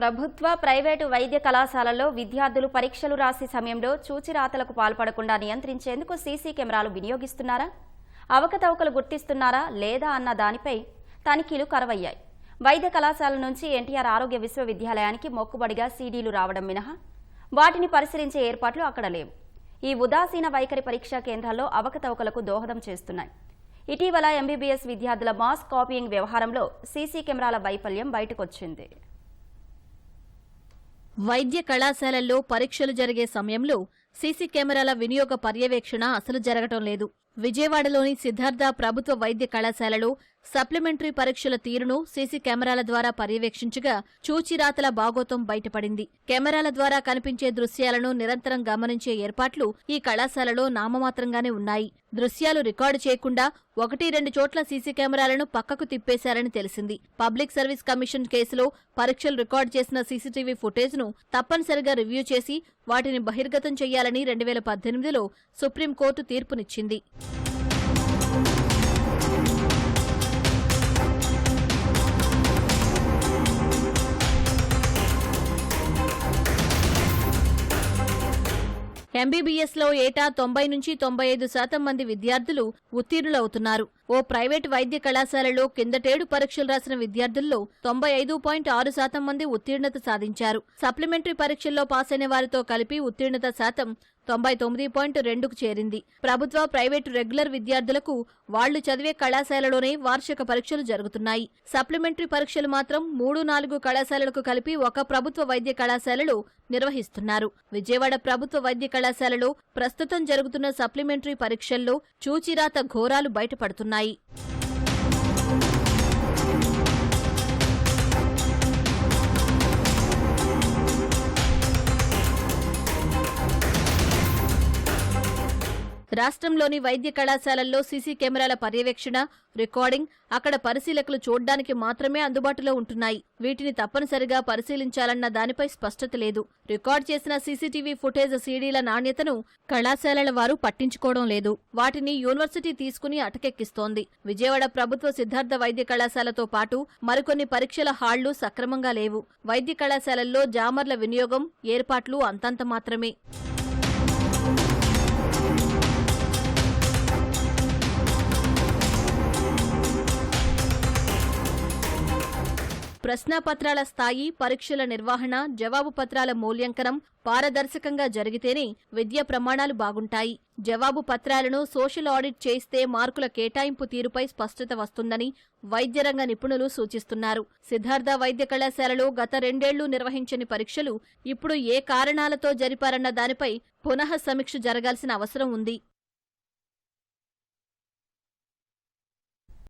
ప్రభుత్వ ప్రైవేటు వైద్య కళాశాలల్లో విద్యార్థులు పరీక్షలు రాసే సమయంలో చూచిరాతలకు పాల్పడకుండా నియంత్రించేందుకు సీసీ కెమెరాలు వినియోగిస్తున్నారా? అవకతవకలు గుర్తిస్తున్నారా లేదా అన్న దానిపై తనిఖీలు కరవయ్యాయి. వైద్య కళాశాల నుంచి ఎన్టీఆర్ ఆరోగ్య విశ్వవిద్యాలయానికి మొక్కుబడిగా సీడీలు రావడం మినహా వాటిని పరిశీలించే ఏర్పాట్లు అక్కడ లేవు. ఈ ఉదాసీన వైఖరి పరీక్షా కేంద్రాల్లో అవకతవకలకు దోహదం చేస్తున్నాయి. ఇటీవల ఎంబీబీఎస్ విద్యార్థుల మాస్ కాపీయింగ్ వ్యవహారంలో సీసీ కెమెరాల వైఫల్యం బయటకొచ్చింది. వైద్య కళాశాలల్లో పరీక్షలు జరిగే సమయంలో సీసీ కెమెరాల వినియోగ పర్యవేక్షణ అసలు జరగటం లేదు. విజయవాడలోని సిద్ధార్థ ప్రభుత్వ వైద్య కళాశాలలో సప్లిమెంటరీ పరీక్షల తీరును సీసీ కెమెరాల ద్వారా పర్యవేక్షించగా చూచిరాతల బాగోతం బయటపడింది. కెమెరాల ద్వారా కనిపించే దృశ్యాలను నిరంతరం గమనించే ఏర్పాట్లు ఈ కళాశాలలో నామమాత్రంగానే ఉన్నాయి. దృశ్యాలు రికార్డు చేయకుండా ఒకటి రెండు చోట్ల సీసీ కెమెరాలను పక్కకు తిప్పేశారని తెలిసింది. పబ్లిక్ సర్వీస్ కమిషన్ కేసులో పరీక్షలు రికార్డు చేసిన సీసీటీవీ ఫుటేజ్ను తప్పనిసరిగా రివ్యూ చేసి వాటిని బహిర్గతం చేయాలని రెండు వేల పద్దెనిమిదిలో సుప్రీంకోర్టు తీర్పునిచ్చింది. ఎంబీబీఎస్లో ఏటా తొంభై నుంచి తొంభై ఐదు శాతం మంది విద్యార్థులు ఉత్తీర్ణులవుతున్నారు. ఓ ప్రైవేట్ వైద్య కళాశాలలో కిందటేడు పరీక్షలు రాసిన విద్యార్థుల్లో తొంభై ఐదు పాయింట్ ఆరు శాతం మంది ఉత్తీర్ణత సాధించారు. సప్లిమెంటరీ పరీక్షల్లో పాసైన వారితో కలిపి ఉత్తీర్ణత శాతం తొంభై తొమ్మిది పాయింట్ రెండుకు చేరింది. ప్రభుత్వ ప్రైవేటు రెగ్యులర్ విద్యార్థులకు వాళ్ళు చదివే కళాశాలలోనే వార్షిక పరీక్షలు జరుగుతున్నాయి. సప్లిమెంటరీ పరీక్షలు మాత్రం మూడు నాలుగు కళాశాలలకు కలిపి ఒక ప్రభుత్వ వైద్య కళాశాలలో నిర్వహిస్తున్నారు. విజయవాడ ప్రభుత్వ వైద్య కళాశాలలో ప్రస్తుతం జరుగుతున్న సప్లిమెంటరీ పరీక్షల్లో చూచిరాత ఘోరాలు బయటపడుతున్నాయి. రాష్ట్రంలోని వైద్య కళాశాలల్లో సీసీ కెమెరాల పర్యవేక్షణ రికార్డింగ్ అక్కడ పరిశీలకులు చూడ్డానికి మాత్రమే అందుబాటులో ఉంటున్నాయి. వీటిని తప్పనిసరిగా పరిశీలించాలన్న దానిపై స్పష్టత లేదు. రికార్డ్ చేసిన సీసీటీవీ ఫుటేజ్ సీడీల నాణ్యతను కళాశాలల వారు పట్టించుకోవడం లేదు. వాటిని యూనివర్సిటీ తీసుకుని అటకెక్కిస్తోంది. విజయవాడ ప్రభుత్వ సిద్ధార్థ వైద్య కళాశాలతో పాటు మరికొన్ని పరీక్షల హాళ్ళు సక్రమంగా లేవు. వైద్య కళాశాలల్లో జామర్ల వినియోగం ఏర్పాట్లు అంతంత మాత్రమే. ప్రశ్నాపత్రాల స్థాయి పరీక్షల నిర్వహణ జవాబు పత్రాల మూల్యాంకనం పారదర్శకంగా జరిగితేనే విద్యా ప్రమాణాలు బాగుంటాయి. జవాబు పత్రాలను సోషల్ ఆడిట్ చేస్తే మార్కుల కేటాయింపు తీరుపై స్పష్టత వస్తుందని వైద్యరంగ నిపుణులు సూచిస్తున్నారు. సిద్ధార్థ వైద్య కళాశాలలో గత రెండేళ్ళు నిర్వహించని పరీక్షలు ఇప్పుడు ఏ కారణాలతో జరిపారన్న దానిపై పునః సమీక్ష జరగాల్సిన అవసరం ఉంది.